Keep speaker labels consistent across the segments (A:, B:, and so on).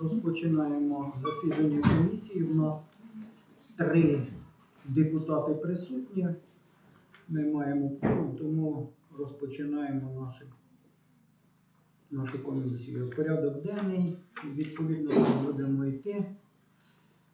A: Розпочинаємо засідання комісії. У нас три депутати присутні. Ми маємо кворум, тому розпочинаємо нашу, нашу комісію. Порядок денний, відповідно, будемо йти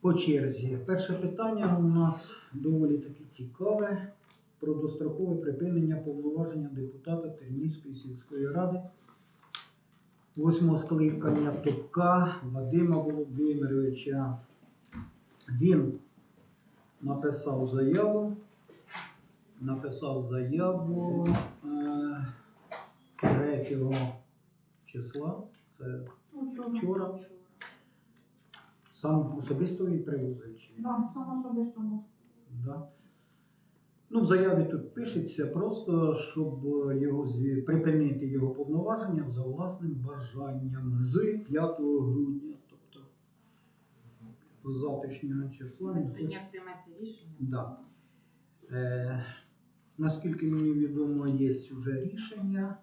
A: по черзі. Перше питання у нас доволі таки цікаве про дострокове припинення повноваження депутата Тернівської сільської ради восьмого скликання Топка Вадима Володимировича. Він написав заяву, написав заяву е, 3 числа, це Вчора. сам особисто він привозив. ні?
B: Да, сам особисто.
A: Ну, в заяві тут пишеться просто, щоб його припинити його повноваження за власним бажанням з 5 грудня, тобто з завтрашнього числа.
C: Як прийметься рішення?
A: Да. Е, наскільки мені відомо, є вже рішення.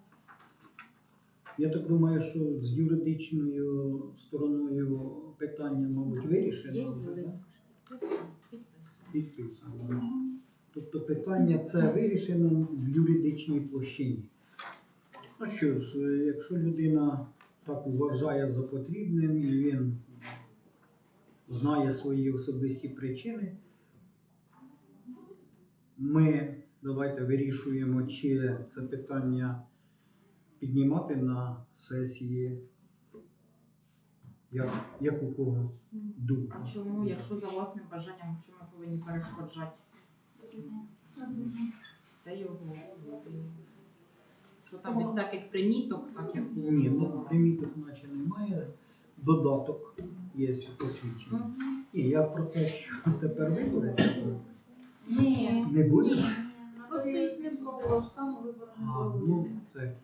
A: Я так думаю, що з юридичною стороною питання, мабуть, вирішено підписано. Тобто питання це вирішено в юридичній площині. Ну що ж, якщо людина так вважає за потрібним і він знає свої особисті причини, ми давайте вирішуємо, чи це питання піднімати на сесії, як, як у кого думка.
C: А чому, якщо за власним бажанням, чому ми повинні перешкоджати? Це його. Що там без всяких приміток, так як було.
A: Ні, ну приміток наче немає. Додаток є посвідчення. І я про те, що тепер вибори
B: Ні.
A: не буде.
B: Просто їх не було, стану вибори не
A: А,
B: було.
A: ну це,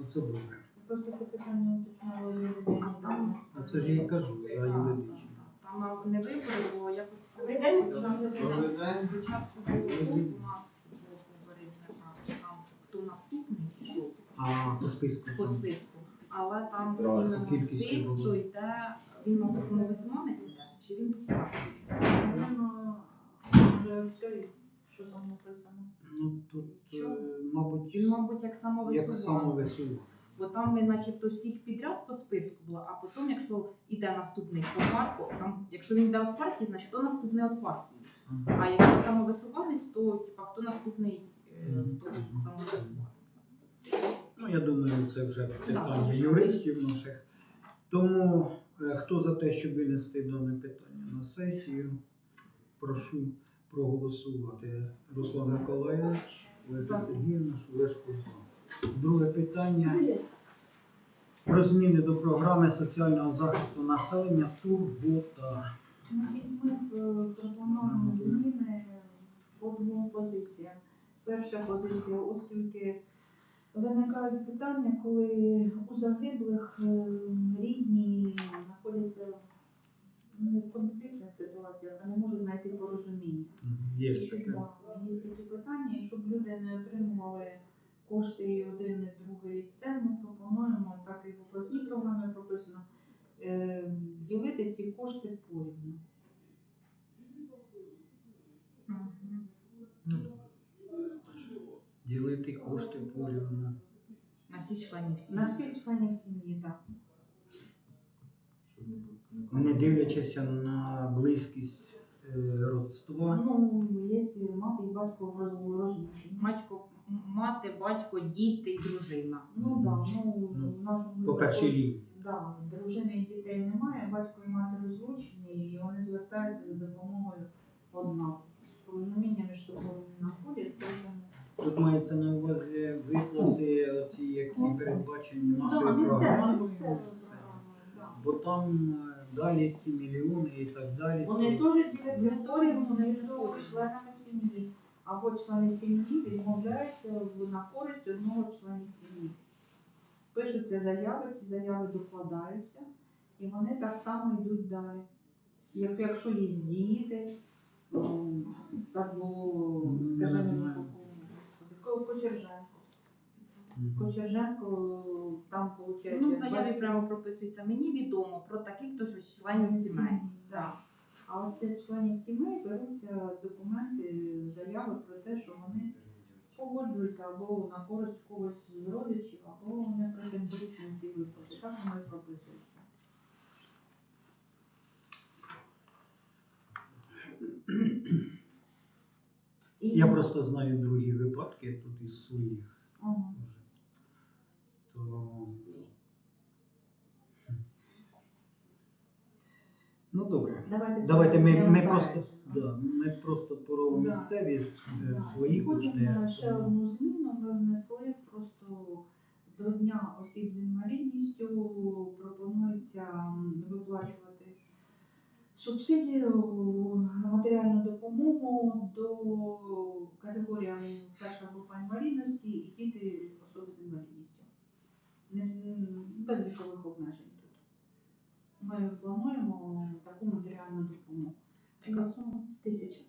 A: оце добре.
B: Просто це питання уточняло юридичні дані.
A: Оце ж я і кажу за юридичні.
C: Там а, не вибори, бо якось
B: Добрий день.
C: Добрий
A: Добрий
C: день.
A: день.
C: Спочатку було у нас було говорити, там хто наступний пішов
A: А по списку.
C: по
A: там.
C: списку.
A: Кількість
C: цей,
A: було.
C: хто йде, він мабуть самовисманець йде, чи він?
B: Напевно, вже що там написано.
A: Ну тут,
C: Що?
A: е, мабуть,
C: Він, мабуть, як
A: як
C: самовисуванець. Бо там ми начебто всіх підряд по списку було, а потім, якщо йде наступний по парку, там, якщо він йде від партії, значить то наступний від партії. А якщо самовисуванець, то типа хто наступний, е,
A: Мгм.
C: то самовисуванець.
A: Ну, я думаю, це вже питання юристів наших. Тому е, хто за те, щоб винести дане питання на сесію, прошу проголосувати. Руслан Миколаївич, Леся Сергіївна, Шулешко. Друге питання про зміни до програми соціального захисту населення Турбота.
B: Ми е, пропонуємо зміни по двом позиціям. Перша позиція, оскільки виникають питання, коли у загиблих е, рідні знаходяться ну, в конфліктних ситуаціях, а не можуть знайти порозуміння.
A: Є таке.
B: Є такі питання, щоб люди не отримували кошти і один, і другий. Це ми пропонуємо, так і в обласній програмі прописано, е, ділити ці кошти порівну.
C: Мгм.
A: Ну, Ділити кошти порівну.
C: На всіх членів всіх.
B: На всіх членів сім'ї, так.
A: Не дивлячись на близькість е, родства.
B: Ну, є мати і батько в роз- розлученні.
C: Батько, м- мати, батько, діти і дружина.
B: Ну так, ну,
A: Ну,
B: в нашому
A: По першій лінії.
B: Да, дружини і дітей немає, батько і мати розлучені, і вони звертаються за допомогою однаково. Порозуміння між собою не знаходять, тому
A: Тут мається на увазі виплати, оці, які передбачені
B: Ну,
A: нашою
B: да, місцево,
A: програмою.
B: місцево
A: Все.
B: програмою, да.
A: Бо там е, далі ті мільйони і так далі.
B: Вони теж діляться порівну між членами сім'ї. Або члени сім'ї відмовляються на користь одного членів сім'ї. Пишуться заяви, ці заяви докладаються, і вони так само йдуть далі. Як, якщо є діти, так було,
A: Ну,
B: скажімо, по.
A: Мгм.
B: Кочерженко там виходить.
C: Ну, в заяві прямо прописується, мені відомо про таких, то що членів сімей.
B: Так. А оце членів сімей беруться документи, заяви про те, що вони погоджуються або на користь когось з родичів, або не претендують на ці виплати. Так воно і прописується. І-
A: Я просто знаю другі випадки тут із своїх.
B: Ага.
A: Ну добре.
B: Давайте,
A: Давайте ми, ми просто да, ми просто про
B: Да.
A: місцеві е,
B: Да.
A: свої
B: потім е, ще одну зміну ми внесли просто до Дня осіб з інвалідністю пропонується м, виплачувати субсидію матеріальну допомогу до категоріям перша група інвалідності і діти особи з інвалідністю. Не, без вікових обмежень тут. Ми плануємо таку матеріальну допомогу.
C: Яка сума?
B: Тисяча.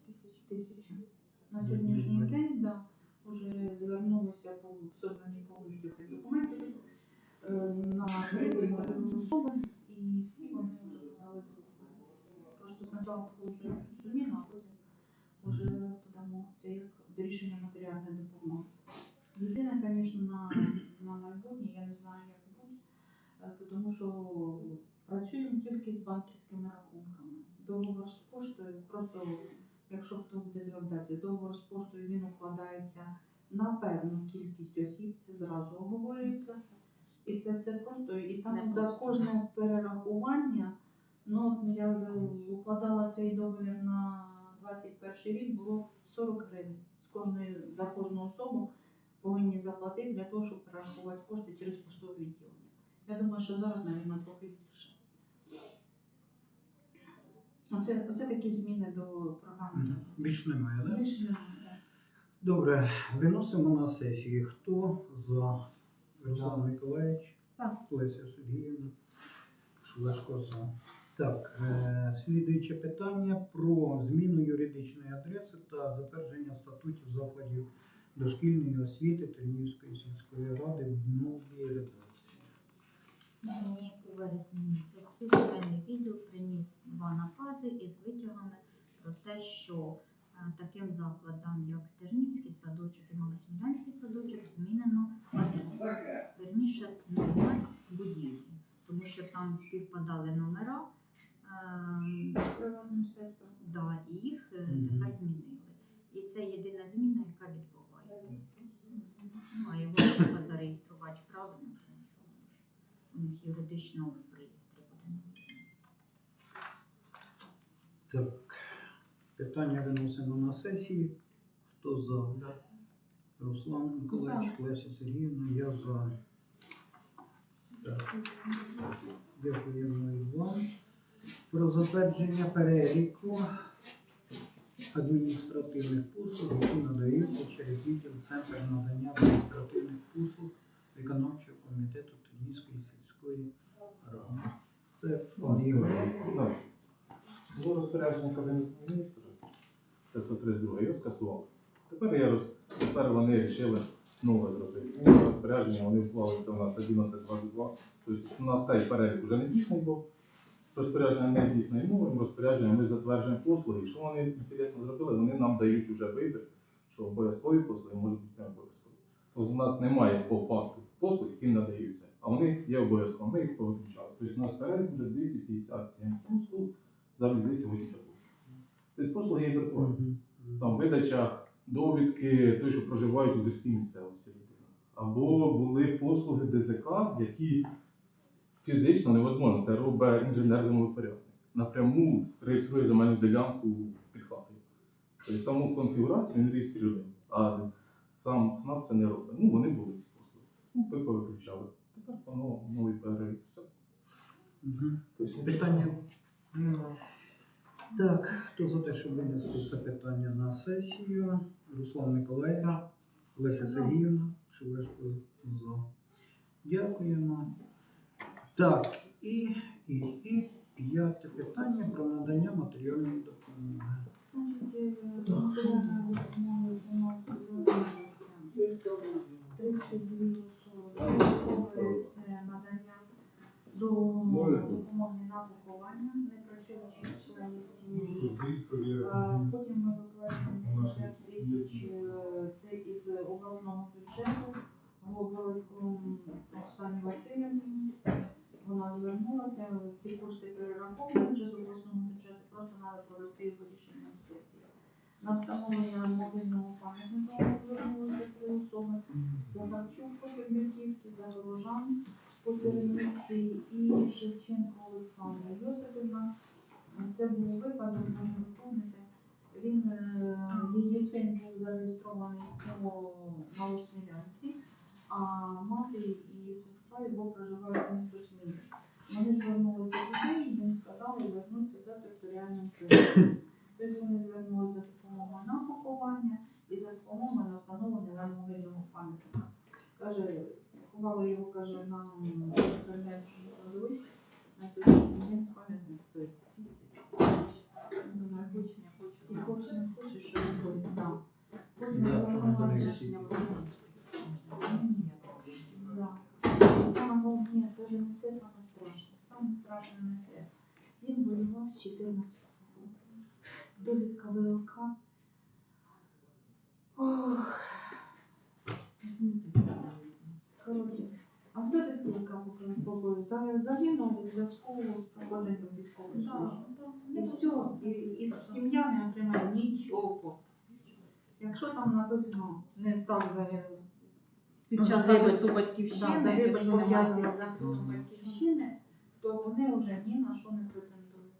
B: Тисяча. На сьогоднішній день да, вже звернулося по собрані повністю цих документів е, на третю особи, і всі вони вже подали документи. Просто спочатку получили зміну, а потім вже подамо це як до рішення матеріальної допомоги. Єдине, звісно, на, на майбутнє, я не знаю, як буде, е, тому що працюємо тільки з банківськими рахунками. Договор з поштою, просто якщо хто буде звертатися, договор з поштою він укладається на певну кількість осіб, це зразу обговорюється. І це все просто, і там
C: Не
B: за кожне перерахування, ну я укладала цей договір на 21 рік, було 40 гривень. З кожної, за кожну особу повинні заплатити для того, щоб перерахувати кошти через поштове відділення. Я думаю, що зараз, мабуть, трохи Оце, оце такі зміни до програми.
A: Більш немає, так? Да?
B: Більше немає, да.
A: Добре, виносимо на сесії. Хто за Руслан Миколаївич?
C: За.
A: Леся Сергіївна. Шулешко за. Так, е, слідуюче питання про зміну юридичної адреси та затвердження статутів закладів дошкільної освіти Тернівської сільської ради в новій редакції.
D: Мені у вересні місяці земельний відділ приніс два накази із витягами про те, що е, таким закладам, як Тернівський садочок і Малосмілянський садочок, змінено адресу. Верніше, номер будівлі, тому що там співпадали номера, е,
B: Приватним сектором.
D: да, і їх е,
A: Мгм.
D: тепер змінили. І це єдина зміна, яка відбувається. Ну, а його треба зареєструвати правильно, тому що у них юридично в реєстрі буде написано.
A: Так, питання виносимо на сесії. Хто за? Руслан Миколаївич, Леся Сергіївна, я за. Так. Дякуємо і вам. Про затвердження переліку адміністративних послуг, які надаються через відділ Центр надання адміністративних послуг виконавчого комітету Тернівської сільської ради. Це пан Ігор.
E: Так. Було розпорядження Кабінету міністрів 532, його скасував. Тепер, я роз... Тепер вони вирішили нове зробити. Ну, розпорядження вони вклали це у нас 1122. Тобто у нас цей перелік вже не дійсний був. Розпорядження не дійсне і новим розпорядженням ми затверджуємо послуги. І що вони інтересно зробили, вони нам дають вже вибір, що обов'язкові послуги можуть бути не обов'язкові. Тобто у нас немає по факту послуг, які надаються, а вони є обов'язково. Ми їх повиключали. Тобто у нас перелік вже 257 послуг замість 280 послуг. Тобто послуги є віртуальні. Там видача довідки той, що проживають у гірській місцевості. Або були послуги ДЗК, які фізично невозможно. Це робить інженер землепорядник. Напряму реєструє земельну ділянку під хатою. Тобто саму конфігурацію він реєструє, а сам СНАП це не робить. Ну, вони були ці послуги. Ну, ви повиключали. Тепер воно новий перелік. Все. Тобто,
A: Питання? Нема. Так, хто за те, щоб винести це питання на сесію? Руслан Миколаївич, Леся Сергіївна, Шулешко за. Дякуємо. Так, і і, і п'яте питання про надання матеріальної допомоги.
B: Тридцять дві надання до провести його рішення сесії. На встановлення мобільного пам'ятника звернулися три особи. Захарчук по Сербівківці, Загорожан по Теренівці і Шевченко Олександра Йосипівна. Це був випадок, може ви. Він, е, її син був зареєстрований по Малосмілянці, а мати і сестра його проживають un, un, показує, за- загинув у зв'язку з проходженням військової служби. І все, і, і сім'я не отримає нічого. Якщо там написано не так загинув,
C: Під час
B: загибель-
C: захисту
B: да,
C: батьківщини,
B: загибель
C: якщо немає
B: пов'язаний з захистом батьківщини, то вони вже ні на що не претендують.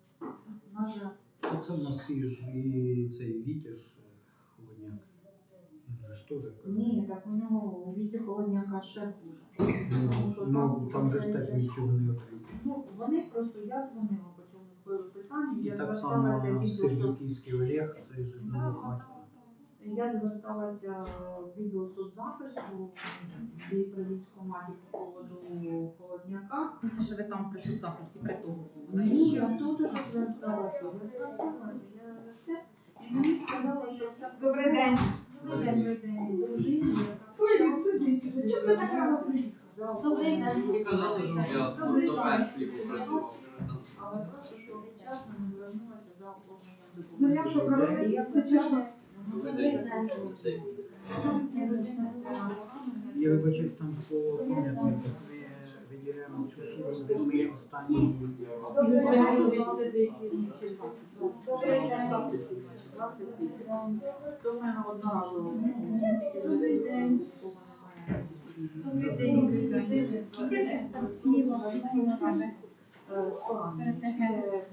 B: На жаль.
A: Це в нас і і цей Вітя ж Холодняк. Же ж.
B: Ні, так у нього у Віті Холодняка ще хуже. Тому що
A: Ну, там же ж теж нічого не отримав.
B: Ну, вони просто, я дзвонила по цьому питанню,
A: І
B: я
A: так
B: зверталася
A: само
B: від
A: Сергійський Олег, це ж
B: Да,
A: ну.
B: Я зверталася в відділ соцзахисту і при військкоматі по поводу холодняка.
C: Ну, Це ж ви там при захисті при тому. були.
B: Ні, я тут уже зверталася. Я зверталася, я це. І мені сказали, що все.
C: Добрий день.
B: Дружині, яка
F: Чого ти так рано
B: приїхала?
F: Добрий
G: я до.
F: Ну
A: там по пам'ятнику ми виділяємо цю суму, де ми останні
B: Добрий день. 20 тисяч. То в мене одноразово. Добрий день.
F: Добрий день, добрий день. Добрий день, там зліва від тебе.
B: Це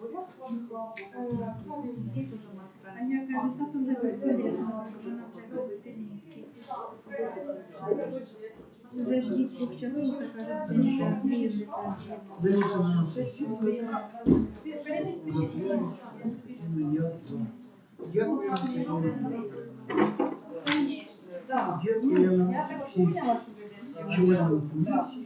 B: буряк Владислав. І дуже
F: А я кажу, тато вже безполезно, вона вже безполезна. Вже ждіть півчасу, та каже, що ближче.
A: винесено на
F: Щось
A: сесію.
F: відбила.
A: Ну, ясно. Дякую всім.
F: Так.
A: Дякую
F: Я так
A: всім
F: поняла, що ви десь.
A: членам комісії.